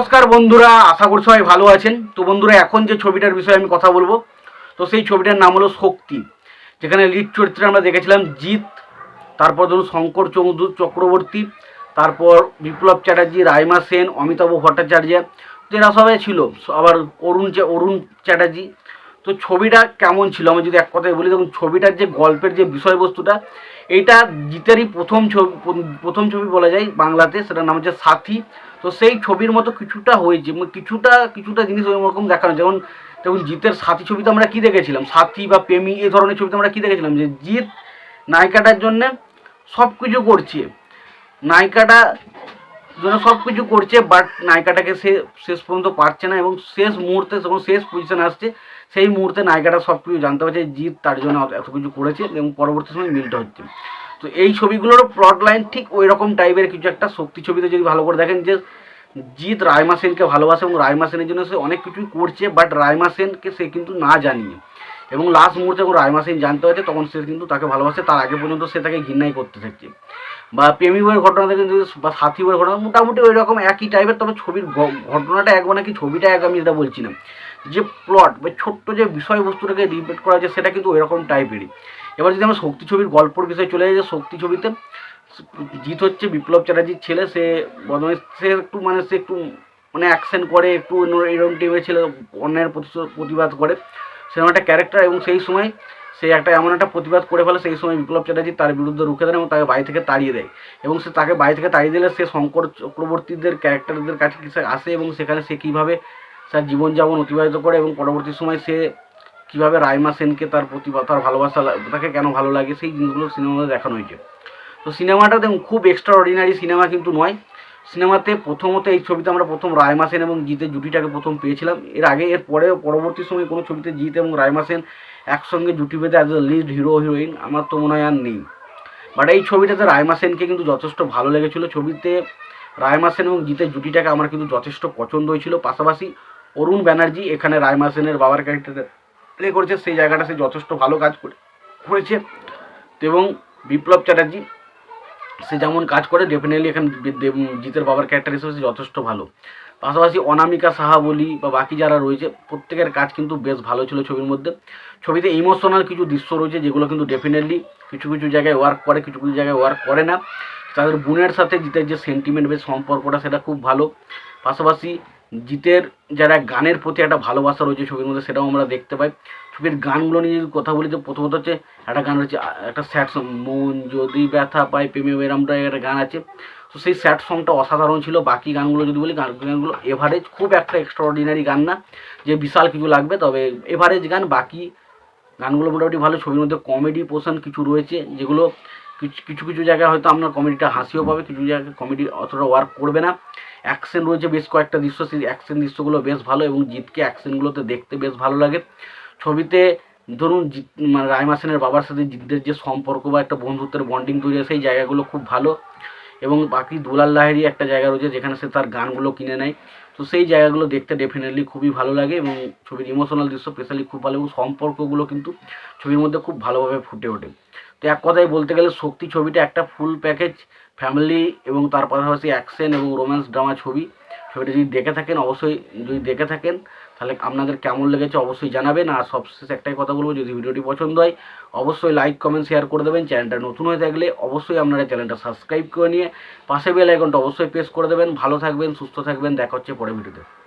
নমস্কার বন্ধুরা, আশা করছি সবাই ভালো আছেন। তো বন্ধুরা, এখন যে ছবিটার বিষয়ে আমি কথা বলব, তো সেই ছবিটার নাম হলো শক্তি। যেখানে লিড চরিত্রে আমরা দেখেছিলাম জিৎ, তারপর ধরুন শঙ্কর চৌধুর চক্রবর্তী, তারপর বিপ্লব চ্যাটার্জি, রাইমা সেন, অমিতাভ ভট্টাচার্য এরা সবাই ছিল। আবার অরুণ অরুণ চ্যাটার্জি তো ছবিটা কেমন ছিল? আমি যদি এক কথায় বলি, দেখুন, ছবিটার যে গল্পের যে বিষয়বস্তুটা এইটা জিতেরই প্রথম ছবি প্রথম ছবি বলা যায় বাংলাতে, সেটার নাম হচ্ছে সাথী। তো সেই ছবির মতো কিছুটা হয়েছে মানে কিছুটা কিছুটা জিনিস ওরকম দেখানো। যেমন যেমন জিতের সাথী ছবিতে আমরা কী দেখেছিলাম? সাথী বা প্রেমী, এই ধরনের ছবিতে আমরা কী দেখেছিলাম? যে জিৎ নায়িকাটার জন্যে সব কিছু করছে। নায়িকাটা জন্য সব কিছু করছে বাট নায়িকাটাকে সে শেষ পর্যন্ত পারছে না এবং শেষ মুহূর্তে যখন শেষ পজিশন আসছে, সেই মুহূর্তে নায়িকাটা সব কিছু জানতে পারছে জিৎ তার জন্য এত কিছু করেছে এবং পরবর্তী সময় মিলটা হচ্ছে। তো এই ছবিগুলোরও প্লট লাইন ঠিক ওই রকম টাইপের কিছু একটা শক্তি ছবিতে যদি ভালো করে দেখেন যে জিৎ রায়মা সেনকে ভালোবাসে এবং রায়মা সেনের জন্য সে অনেক কিছুই করছে বাট রায়মা সেনকে সে কিন্তু না জানিয়ে। এবং লাস্ট মুহূর্তে যখন রায়মা সেন জানতে পারছে তখন সে কিন্তু তাকে ভালোবাসে। তার আগে পর্যন্ত সে তাকে ঘৃণাই করতে থাকছে। বা প্রেমী বইয়ের ঘটনাতে কিন্তু বা সাথী বইয়ের ঘটনা, মোটামুটি ওই রকম একই টাইপের তবে ছবির ঘটনাটা এক মানে কি ছবিটা এক আমি যেটা বলছি না। যে প্লট বা ছোট্ট যে বিষয়বস্তুটাকে রিপিট করা হয়েছে, সেটা কিন্তু ওইরকম টাইপেরই এবার যদি আমরা শক্তি ছবির গল্পর বিষয়ে চলে যাই, যে শক্তি ছবিতে জিৎ হচ্ছে বিপ্লব চ্যাটার্জির ছেলে, সে বদমাইশ, সে একটু মানে সে একটু মানে অ্যাকশন করে, একটু এরকম টাইপের ছেলে, অন্যায়ের প্রতিশোধ- প্রতিবাদ করে। সেরকম একটা ক্যারেক্টার এবং সেই সময় সে একটা এমন একটা প্রতিবাদ করে ফেলে, সেই সময় বিপ্লব চ্যাটার্জি তার বিরুদ্ধে রুখে দেন এবং তাকে বাড়ি থেকে তাড়িয়ে দেয়। এবং সে তাকে বাড়ি থেকে তাড়িয়ে দিলে সে শঙ্কর চক্রবর্তীদের ক্যারেক্টারদের কাছে সে আসে এবং সেখানে সে কীভাবে তার জীবনযাপন অতিবাহিত করে এবং পরবর্তী সময় সে কীভাবে রাইমা সেনকে তার প্রতিভা তার ভালোবাসা তাকে কেন ভালো লাগে, সেই জিনিসগুলো সিনেমাতে দেখানো হয়েছে। তো সিনেমাটা দেখুন, খুব এক্সট্রা অর্ডিনারি সিনেমা কিন্তু নয়। সিনেমাতে প্রথমত এই ছবিতে আমরা প্রথম রায়মা সেন এবং জিতের জুটিটাকে প্রথম পেয়েছিলাম। এর আগে, এর পরে পরবর্তী সময় কোনো ছবিতে জিৎ এবং রায়মা সেন একসঙ্গে জুটি বেঁধে as a lead hero heroine আমার তো মনে হয় আর নেই। বাট এই ছবিটাতে রায়মা সেনকে কিন্তু যথেষ্ট ভালো লেগেছিলো। ছবিতে রায়মা সেন এবং জিতের জুটিটাকে আমার কিন্তু যথেষ্ট পছন্দ হয়েছিল। পাশাপাশি অরুণ ব্যানার্জি এখানে রায়মা সেনের বাবার ক্যারেক্টারে প্লে করেছে। সেই জায়গাটা সে যথেষ্ট ভালো কাজ করে, করেছে। এবং বিপ্লব চ্যাটার্জি সে যেমন কাজ করে ডেফিনেটলি এখানে জিতের বাবার ক্যারেক্টার হিসেবে যথেষ্ট ভালো। পাশাপাশি অনামিকা সাহা বলি বা বাকি যারা রয়েছে, প্রত্যেকের কাজ কিন্তু বেশ ভালো ছিল ছবির মধ্যে। ছবিতে ইমোশনাল কিছু দৃশ্য রয়েছে, যেগুলো কিন্তু ডেফিনেটলি কিছু কিছু জায়গায় ওয়ার্ক করে, কিছু কিছু জায়গায় ওয়ার্ক করে না। তাদের বোনের সাথে জিতের যে সেন্টিমেন্ট বেশ সম্পর্কটা, সেটা খুব ভালো। পাশাপাশি জিতের যারা গানের প্রতি একটা ভালোবাসা রয়েছে ছবির মধ্যে, সেটাও আমরা দেখতে পাই। ছবির গানগুলো নিয়ে যদি কথা বলি, তো প্রথমত হচ্ছে একটা গান রয়েছে, একটা স্যাড সং, মন যদি ব্যথা পায়, প্রেমে এরমটা একটা গান আছে। তো সেই স্যাড সংটা অসাধারণ ছিল, বাকি গানগুলো যদি বলি, গান গানগুলো এভারেজ খুব একটা এক্সট্রা অর্ডিনারি গান না, যে বিশাল কিছু লাগবে, তবে এভারেজ গান, বাকি গানগুলো মোটামুটি ভালো, ছবির মধ্যে কমেডি পোর্শন কিছু রয়েছে, যেগুলো কিছু কিছু কিছু জায়গায় হয়তো আপনার কমেডিটা হাসিও পাবে, কিছু জায়গায় কমেডি অতটা ওয়ার্ক করবে না। অ্যাকশন রয়েছে বেশ কয়েকটা দৃশ্য, সেই অ্যাকশন দৃশ্যগুলো বেশ ভালো এবং জিতকে অ্যাকশনগুলোতে দেখতে বেশ ভালো লাগে। ছবিতে ধরুন মানে রায়মা সেনের বাবার সাথে জিতদের যে সম্পর্ক বা একটা বন্ধুত্বের বন্ডিং তৈরি হয়, সেই জায়গাগুলো খুব ভালো। এবং বাকি দুলাল লাহেরি একটা জায়গা রয়েছে, যেখানে সে তার গানগুলো কিনে নেয়। তো সেই জায়গাগুলো দেখতে ডেফিনেটলি খুবই ভালো লাগে এবং ছবির ইমোশনাল দৃশ্য স্পেশালি খুব ভালো এবং সম্পর্কগুলো কিন্তু ছবির মধ্যে খুব ভালোভাবে ফুটে ওঠে। তো এক কথায় বলতে গেলে শক্তি ছবিটা একটা ফুল প্যাকেজ ফ্যামিলি এবং তার পাশাপাশি অ্যাকশন এবং রোম্যান্স ড্রামা ছবি। ছবিটা যদি দেখে থাকেন, অবশ্যই যদি দেখে থাকেন, তাহলে আপনাদের কেমন লেগেছে অবশ্যই জানাবেন। আর সবশেষে একটাই কথা বলব, যদি ভিডিওটি পছন্দ হয়, অবশ্যই লাইক কমেন্ট শেয়ার করে দেবেন। চ্যানেলটা নতুন হয়ে থাকলে অবশ্যই আপনারা চ্যানেলটা সাবস্ক্রাইব করে নিয়ে পাশে বেল আইকনটা অবশ্যই প্রেস করে দেবেন। ভালো থাকবেন, সুস্থ থাকবেন। দেখা হচ্ছে পরে ভিডিওতে।